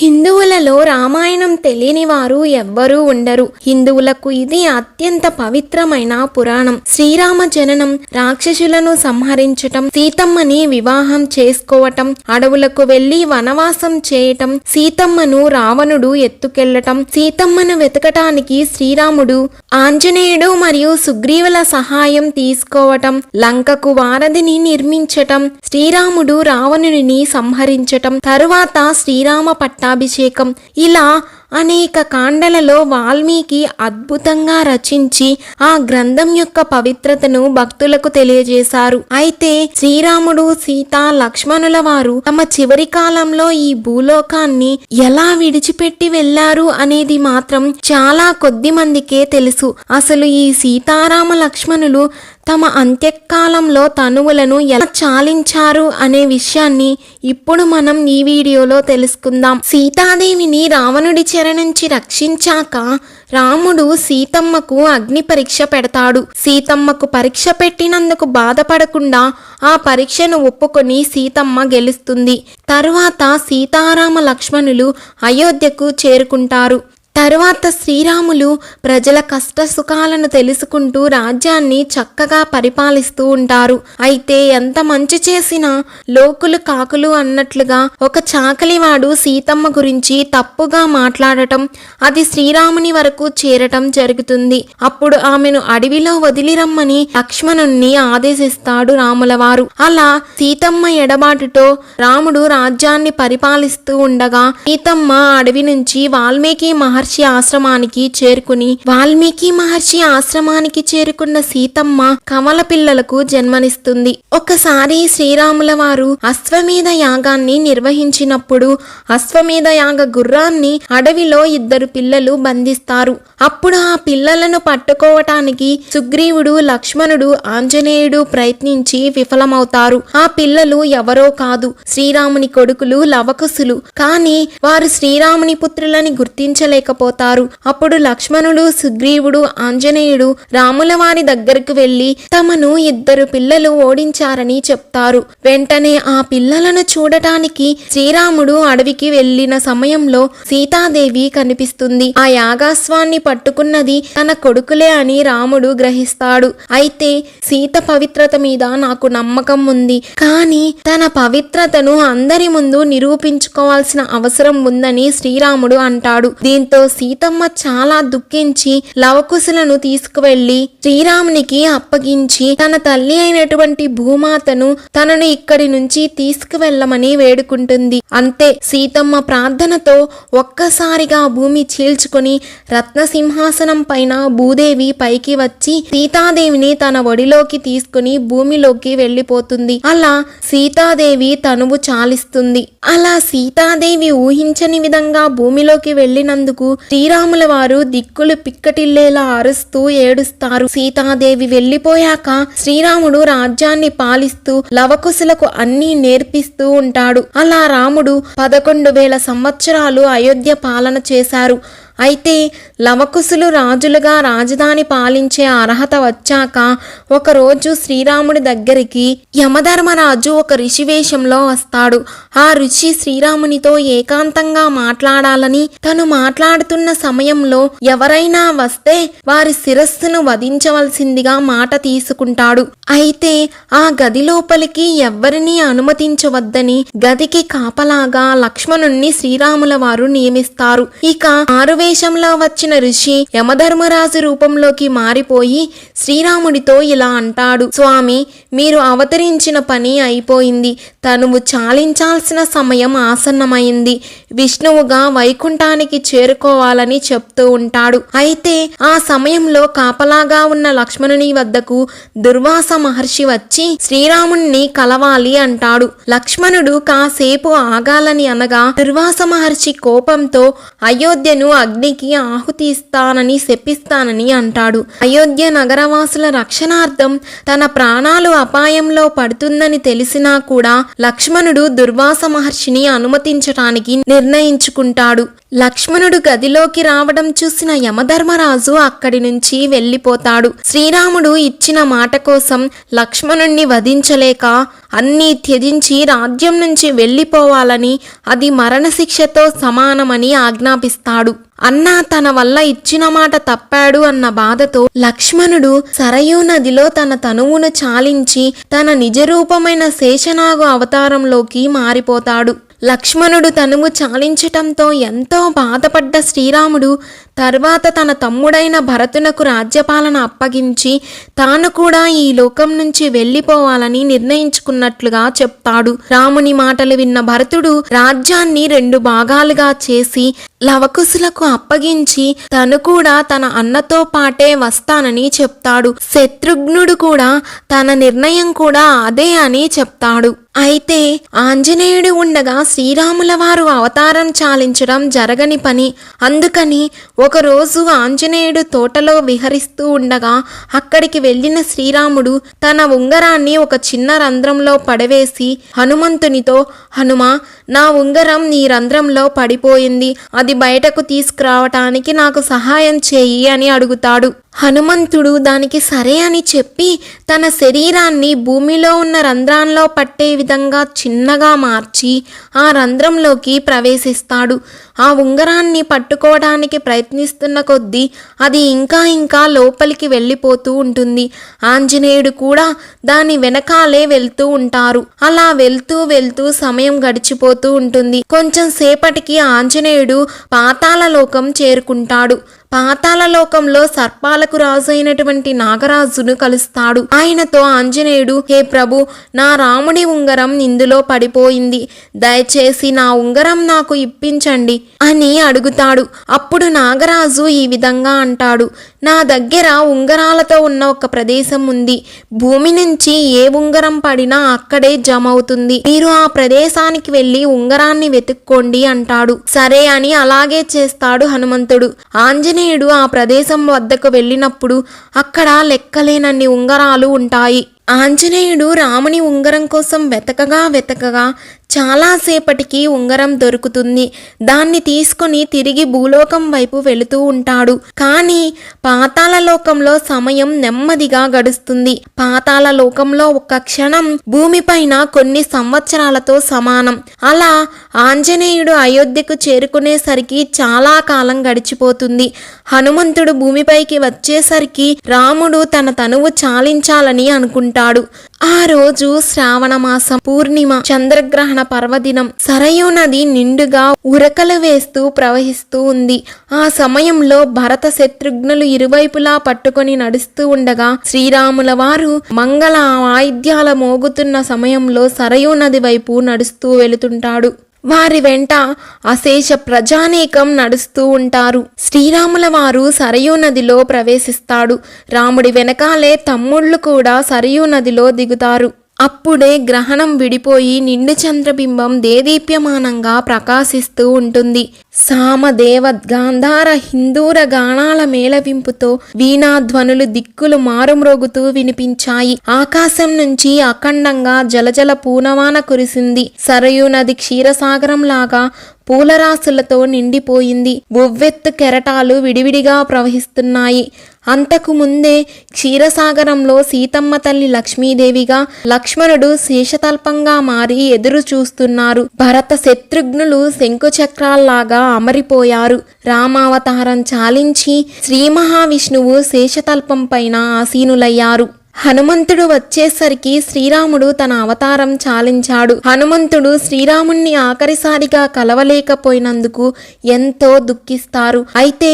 Hindu ఇండియాలో రామాయణం తెలియని వారు ఎవ్వరూ ఉండరు. హిందువులకు ఇది అత్యంత పవిత్రమైన పురాణం. శ్రీరామ జననం రాక్షసులను సంహరించటం సీతమ్మని వివాహం చేసుకోవటం అడవులకు వెళ్ళి వనవాసం చేయటం సీతమ్మను రావణుడు ఎత్తుకెళ్ళటం సీతమ్మను వెతకటానికి శ్రీరాముడు ఆంజనేయుడు మరియు సుగ్రీవుల సహాయం తీసుకోవటం లంకకు వారధిని నిర్మించటం శ్రీరాముడు రావణుని సంహరించటం తరువాత శ్రీరామ పట్టాభిషేకం ఇలా అనేక కాండలలో వాల్మీకి అద్భుతంగా రచించి ఆ గ్రంథం యొక్క పవిత్రతను భక్తులకు తెలియజేశారు. అయితే శ్రీరాముడు సీత లక్ష్మణుల వారు తమ చివరి కాలంలో ఈ భూలోకాన్ని ఎలా విడిచిపెట్టి వెళ్ళారు అనేది మాత్రం చాలా కొద్ది మందికే తెలుసు. అసలు ఈ సీతారామ లక్ష్మణులు తమ అంత్యకాలంలో తనువులను ఎలా చాలించారు అనే విషయాన్ని ఇప్పుడు మనం ఈ వీడియోలో తెలుసుకుందాం. సీతాదేవిని రావణుడి చెర నుంచి రక్షించాక రాముడు సీతమ్మకు అగ్ని పరీక్ష పెడతాడు. సీతమ్మకు పరీక్ష పెట్టినందుకు బాధపడకుండా ఆ పరీక్షను ఒప్పుకొని సీతమ్మ గెలుస్తుంది. తరువాత సీతారామ లక్ష్మణులు అయోధ్యకు చేరుకుంటారు. తరువాత శ్రీరాములు ప్రజల కష్ట సుఖాలను తెలుసుకుంటూ రాజ్యాన్ని చక్కగా పరిపాలిస్తూ ఉంటారు. అయితే ఎంత మంచి చేసినా లోకులు కాకులు అన్నట్లుగా ఒక చాకలివాడు సీతమ్మ గురించి తప్పుగా మాట్లాడటం అది శ్రీరాముని వరకు చేరటం జరుగుతుంది. అప్పుడు ఆమెను అడవిలో వదిలిరమ్మని లక్ష్మణుణ్ణి ఆదేశిస్తాడు రాములవారు. అలా సీతమ్మ ఎడబాటుతో రాముడు రాజ్యాన్ని పరిపాలిస్తూ ఉండగా సీతమ్మ అడవి నుంచి వాల్మీకి మహా మహర్షి ఆశ్రమానికి చేరుకుని వాల్మీకి మహర్షి ఆశ్రమానికి చేరుకున్న సీతమ్మ కమల పిల్లలకు జన్మనిస్తుంది. ఒకసారి శ్రీరాముల వారు అశ్వమేధ యాగాన్ని నిర్వహించినప్పుడు అశ్వమేధ యాగ గుర్రాన్ని అడవిలో ఇద్దరు పిల్లలు బంధిస్తారు. అప్పుడు ఆ పిల్లలను పట్టుకోవటానికి సుగ్రీవుడు లక్ష్మణుడు ఆంజనేయుడు ప్రయత్నించి విఫలమవుతారు. ఆ పిల్లలు ఎవరో కాదు శ్రీరాముని కొడుకులు లవకుశులు. కానీ వారు శ్రీరాముని పుత్రులని గుర్తించలేక గుర్తించలేకపోతారు అప్పుడు లక్ష్మణుడు సుగ్రీవుడు ఆంజనేయుడు రాముల వారి దగ్గరకు వెళ్ళి తమను ఇద్దరు పిల్లలు ఓడించారని చెప్తారు. వెంటనే ఆ పిల్లలను చూడటానికి శ్రీరాముడు అడవికి వెళ్ళిన సమయంలో సీతాదేవి కనిపిస్తుంది. ఆ యాగాస్వాన్ని పట్టుకున్నది తన కొడుకులే అని రాముడు గ్రహిస్తాడు. అయితే సీత పవిత్రత మీద నాకు నమ్మకం ఉంది. కానీ తన పవిత్రతను అందరి ముందు నిరూపించుకోవాల్సిన అవసరం ఉందని శ్రీరాముడు అంటాడు. దీంతో సీతమ్మ చాలా దుఃఖించి లవకుశులను తీసుకువెళ్ళి శ్రీరామునికి అప్పగించి తన తల్లి అయినటువంటి భూమాతను తనను ఇక్కడి నుంచి తీసుకువెళ్ళమని వేడుకుంటుంది. అంతే సీతమ్మ ప్రార్థనతో ఒక్కసారిగా భూమి చీల్చుకుని రత్నసింహాసనం పైన భూదేవి పైకి వచ్చి సీతాదేవిని తన ఒడిలోకి తీసుకుని భూమిలోకి వెళ్ళిపోతుంది. అలా సీతాదేవి తనువు చాలిస్తుంది. అలా సీతాదేవి ఊహించని విధంగా భూమిలోకి వెళ్ళినందుకు శ్రీరాముల వారు దిక్కులు పిక్కటిల్లేలా అరుస్తూ ఏడుస్తారు. సీతాదేవి వెళ్ళిపోయాక శ్రీరాముడు రాజ్యాన్ని పాలిస్తూ లవకుశులకు అన్నీ నేర్పిస్తూ ఉంటాడు. అలా రాముడు పదకొండు వేల సంవత్సరాలు అయోధ్య పాలన చేశారు. అయితే లవకుశులు రాజులుగా రాజధాని పాలించే అర్హత వచ్చాక ఒకరోజు శ్రీరాముడి దగ్గరికి యమధర్మరాజు ఒక ఋషివేషంలో వస్తాడు. ఆ ఋషి శ్రీరామునితో ఏకాంతంగా మాట్లాడాలని తను మాట్లాడుతున్న సమయంలో ఎవరైనా వస్తే వారి శిరస్సును వధించవలసిందిగా మాట తీసుకుంటాడు. అయితే ఆ గది లోపలికి ఎవ్వరినీ అనుమతించవద్దని గదికి కాపలాగా లక్ష్మణుణ్ణి శ్రీరాముల వారు నియమిస్తారు. ఇక ఆరువే వేషంలో వచ్చిన ఋషి యమధర్మరాజు రూపంలోకి మారిపోయి శ్రీరాముడితో ఇలా అంటాడు స్వామి మీరు అవతరించిన పని అయిపోయింది. తనువు చాలించాల్సిన సమయం ఆసన్నమైంది. విష్ణువుగా వైకుంఠానికి చేరుకోవాలని చెప్తూ ఉంటాడు. అయితే ఆ సమయంలో కాపలాగా ఉన్న లక్ష్మణుని వద్దకు దుర్వాస మహర్షి వచ్చి శ్రీరాముణ్ణి కలవాలి అంటాడు. లక్ష్మణుడు కాసేపు ఆగాలని అనగా దుర్వాస మహర్షి కోపంతో అయోధ్యను అగ్ని అగ్నికి ఆహుతి ఇస్తానని శపిస్తానని అంటాడు. అయోధ్య నగరవాసుల రక్షణార్థం తన ప్రాణాలు అపాయంలో పడుతుందని తెలిసినా కూడా లక్ష్మణుడు దుర్వాస మహర్షిని అనుమతించటానికి నిర్ణయించుకుంటాడు. లక్ష్మణుడు గదిలోకి రావడం చూసిన యమధర్మరాజు అక్కడి నుంచి వెళ్ళిపోతాడు. శ్రీరాముడు ఇచ్చిన మాట కోసం లక్ష్మణుణ్ణి వధించలేక అన్నీ త్యజించి రాజ్యం నుంచి వెళ్ళిపోవాలని అది మరణశిక్షతో సమానమని ఆజ్ఞాపిస్తాడు. అన్న తన వల్ల ఇచ్చిన మాట తప్పాడు అన్న బాధతో లక్ష్మణుడు సరయూ నదిలో తన తనువును చాలించి తన నిజరూపమైన శేషనాగు అవతారంలోకి మారిపోతాడు. లక్ష్మణుడు తనువు చాలించటంతో ఎంతో బాధపడ్డ శ్రీరాముడు తర్వాత తన తమ్ముడైన భరతునకు రాజ్యపాలన అప్పగించి తాను కూడా ఈ లోకం నుంచి వెళ్ళిపోవాలని నిర్ణయించుకున్నట్లుగా చెప్తాడు. రాముని మాటలు విన్న భరతుడు రాజ్యాన్ని రెండు భాగాలుగా చేసి లవకుశులకు అప్పగించి తను కూడా తన అన్నతో పాటే వస్తానని చెప్తాడు. శత్రుఘ్నుడు కూడా తన నిర్ణయం కూడా అదే అని చెప్తాడు. అయితే ఆంజనేయుడు ఉండగా శ్రీరాముల వారు అవతారం చాలించడం జరగని పని. అందుకని ఒకరోజు ఆంజనేయుడు తోటలో విహరిస్తూ ఉండగా అక్కడికి వెళ్ళిన శ్రీరాముడు తన ఉంగరాన్ని ఒక చిన్న రంధ్రంలో పడవేసి హనుమంతునితో హనుమ నా ఉంగరం నీ రంధ్రంలో పడిపోయింది. అది బయటకు తీసుకురావటానికి నాకు సహాయం చేయి అని అడుగుతాడు. హనుమంతుడు దానికి సరే అని చెప్పి తన శరీరాన్ని భూమిలో ఉన్న రంధ్రాల్లో పట్టే విధంగా చిన్నగా మార్చి ఆ రంధ్రంలోకి ప్రవేశిస్తాడు. ఆ ఉంగరాన్ని పట్టుకోవడానికి ప్రయత్నిస్తున్న కొద్దీ అది ఇంకా ఇంకా లోపలికి వెళ్ళిపోతూ ఉంటుంది. ఆంజనేయుడు కూడా దాని వెనకాలే వెళ్తూ ఉంటారు. అలా వెళ్తూ వెళ్తూ సమయం గడిచిపోతూ ఉంటుంది. కొంచెం సేపటికి ఆంజనేయుడు పాతాళలోకం చేరుకుంటాడు. పాతాళలోకంలో సర్పాలకు రాజు అయినటువంటి నాగరాజును కలుస్తాడు. ఆయనతో ఆంజనేయుడు హే ప్రభు నా రాముడి ఉంగరం ఇందులో పడిపోయింది. దయచేసి నా ఉంగరం నాకు ఇప్పించండి అని అడుగుతాడు. అప్పుడు నాగరాజు ఈ విధంగా అంటాడు. నా దగ్గర ఉంగరాలతో ఉన్న ఒక ప్రదేశం ఉంది. భూమి నుంచి ఏ ఉంగరం పడినా అక్కడే జమ అవుతుంది మీరు ఆ ప్రదేశానికి వెళ్ళి ఉంగరాన్ని వెతుక్కోండి అంటాడు. సరే అని అలాగే చేస్తాడు హనుమంతుడు. ఆంజనేయుడు ఆ ప్రదేశం వద్దకు వెళ్ళినప్పుడు అక్కడ లెక్కలేనన్ని ఉంగరాలు ఉంటాయి. ఆంజనేయుడు రాముని ఉంగరం కోసం వెతకగా వెతకగా చాలాసేపటికి ఉంగరం దొరుకుతుంది. దాన్ని తీసుకుని తిరిగి భూలోకం వైపు వెళుతూ ఉంటాడు. కానీ పాతాళలోకంలో సమయం నెమ్మదిగా గడుస్తుంది. పాతాళలోకంలో ఒక క్షణం భూమిపైన కొన్ని సంవత్సరాలతో సమానం. అలా ఆంజనేయుడు అయోధ్యకు చేరుకునేసరికి చాలా కాలం గడిచిపోతుంది. హనుమంతుడు భూమిపైకి వచ్చేసరికి రాముడు తన తనువు చాలించాలని అనుకుంటాడు. ఆ రోజు శ్రావణ మాసం పూర్ణిమ చంద్రగ్రహణ పర్వదినం సరయూ నది నిండుగా ఉరకలు వేస్తూ ప్రవహిస్తూ ఉంది. ఆ సమయంలో భరత శత్రుఘ్నులు ఇరువైపులా పట్టుకొని నడుస్తూ ఉండగా శ్రీరాముల వారు మంగళ వాయిద్యాల మోగుతున్న సమయంలో సరయూ నది వైపు నడుస్తూ వెళుతుంటాడు. వారి వెంట అశేష ప్రజానీకం నడుస్తూ ఉంటారు. శ్రీరాముల వారు సరయూ నదిలో ప్రవేశిస్తాడు. రాముడి వెనకాలే తమ్ముళ్ళు కూడా సరయూ నదిలో దిగుతారు. అప్పుడే గ్రహణం విడిపోయి నిండు చంద్రబింబం దేదీప్యమానంగా ప్రకాశిస్తూ ఉంటుంది. సామదేవ గాంధార హిందూర గానాల మేళవింపుతో వీణాధ్వనులు దిక్కులు మారుమ్రోగుతూ వినిపించాయి. ఆకాశం నుంచి అఖండంగా జలజల పూనవాన కురిసింది. సరయూ నది క్షీరసాగరం లాగా పూలరాశులతో నిండిపోయింది. బొవ్వెత్తు కెరటాలు విడివిడిగా ప్రవహిస్తున్నాయి. అంతకు ముందే క్షీరసాగరంలో సీతమ్మ తల్లి లక్ష్మీదేవిగా లక్ష్మణుడు శేషతల్పంగా మారి ఎదురు చూస్తున్నారు భరత శత్రుఘ్నులు శంకుచక్రాల్లాగా అమరిపోయారు. రామావతారం చాలించి శ్రీ మహావిష్ణువు శేషతల్పం పైన ఆసీనులయ్యారు. హనుమంతుడు వచ్చేసరికి శ్రీరాముడు తన అవతారం చాలించాడు. హనుమంతుడు శ్రీరాముణ్ణి ఆఖరిసారిగా కలవలేకపోయినందుకు ఎంతో దుఃఖిస్తారు. అయితే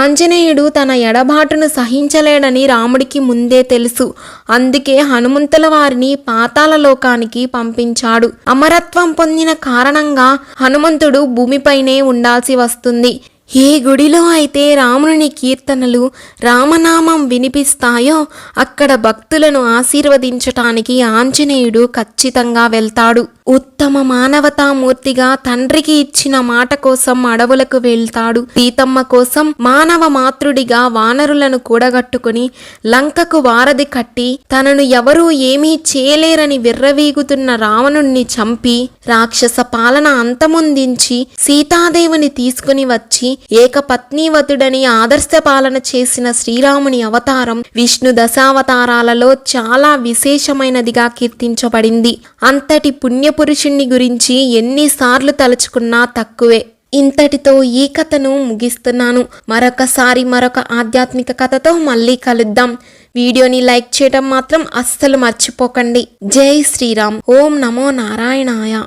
ఆంజనేయుడు తన ఎడబాటును సహించలేడని రాముడికి ముందే తెలుసు. అందుకే హనుమంతుల వారిని పాతాల లోకానికి పంపించాడు. అమరత్వం పొందిన కారణంగా హనుమంతుడు భూమిపైనే ఉండాల్సి వస్తుంది. ఏ గుడిలో అయితే రాముని కీర్తనలు రామనామం వినిపిస్తాయో అక్కడ భక్తులను ఆశీర్వదించటానికి ఆంజనేయుడు ఖచ్చితంగా వెళ్తాడు. ఉత్తమ మానవతామూర్తిగా తండ్రికి ఇచ్చిన మాట కోసం అడవులకు వెళ్తాడు. సీతమ్మ కోసం మానవ మాతృడిగా వానరులను కూడగట్టుకుని లంకకు వారధి కట్టి తనను ఎవరూ ఏమీ చేయలేరని విర్రవీగుతున్న రావణుణ్ణి చంపి రాక్షస పాలన అంతమొందించి సీతాదేవిని తీసుకుని వచ్చి ఏకపత్నీవతుడని ఆదర్శ పాలన చేసిన శ్రీరాముని అవతారం విష్ణు దశావతారాలలో చాలా విశేషమైనదిగా కీర్తించబడింది. అంతటి పుణ్యపురుషుణ్ణి గురించి ఎన్నిసార్లు తలుచుకున్నా తక్కువే. ఇంతటితో ఈ కథను ముగిస్తున్నాను. మరొకసారి మరొక ఆధ్యాత్మిక కథతో మళ్ళీ కలుద్దాం. వీడియోని లైక్ చేయడం మాత్రం అస్సలు మర్చిపోకండి. జై శ్రీరామ్. ఓం నమో నారాయణాయ.